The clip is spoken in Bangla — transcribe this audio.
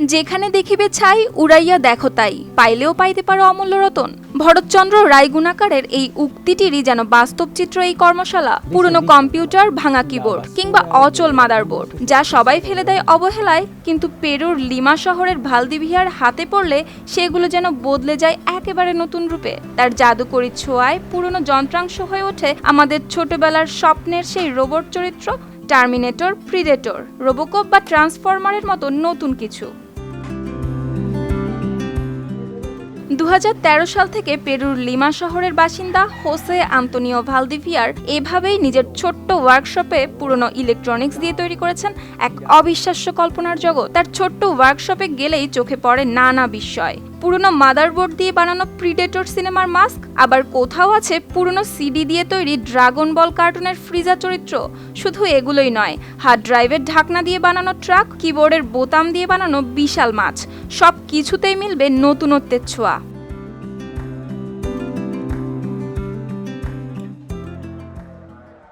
যেখানে দেখিবে ছাই, উড়াইয়া দেখো তাই। পাইলেও পাইতে পারো অমূল্য রতন। ভরতচন্দ্র রায়গুণাকারের এই উক্তিটিরই যেন বাস্তব চিত্র এই কর্মশালা। পুরনো কম্পিউটার, ভাঙা কিবোর্ড কিংবা অচল মাদারবোর্ড যা সবাই ফেলে দেয় অবহেলায়, কিন্তু পেরুর লিমা শহরের ভালদিভিয়ার হাতে পড়লে সেগুলো যেন বদলে যায় একেবারে নতুন রূপে। তার জাদুকরী ছোঁয়ায় পুরনো যন্ত্রাংশ হয়ে ওঠে আমাদের ছোটবেলার স্বপ্নের সেই রোবট চরিত্র টার্মিনেটর প্রিডেটর রোবোকপ বা ট্রান্সফরমারের মতো নতুন কিছু। দু হাজার তেরো সাল থেকে পেরুর লিমা শহরের বাসিন্দা হোসে আন্তোনিও ভালদিভিয়ার এভাবেই নিজের ছোট্ট ওয়ার্কশপে পুরনো ইলেকট্রনিক্স দিয়ে তৈরি করেছেন এক অবিশ্বাস্য কল্পনার জগৎ। তার ছোট্ট ওয়ার্কশপে গেলেই চোখে পড়ে নানা বিস্ময় পুরনো মাদারবোর্ড দিয়ে বানানো প্রিডেটর সিনেমার মাস্ক আবার কোথাও আছে পুরনো সিডি দিয়ে তৈরি ড্রাগন বল কার্টুনের ফ্রিজা চরিত্র। শুধু এগুলোই নয় হার্ড ড্রাইভের ঢাকনা দিয়ে বানানো ট্রাক কিবোর্ডের বোতাম দিয়ে বানানো বিশাল মাছ। সব কিছুতেই মিলবে নতুনত্বের ছোঁয়া।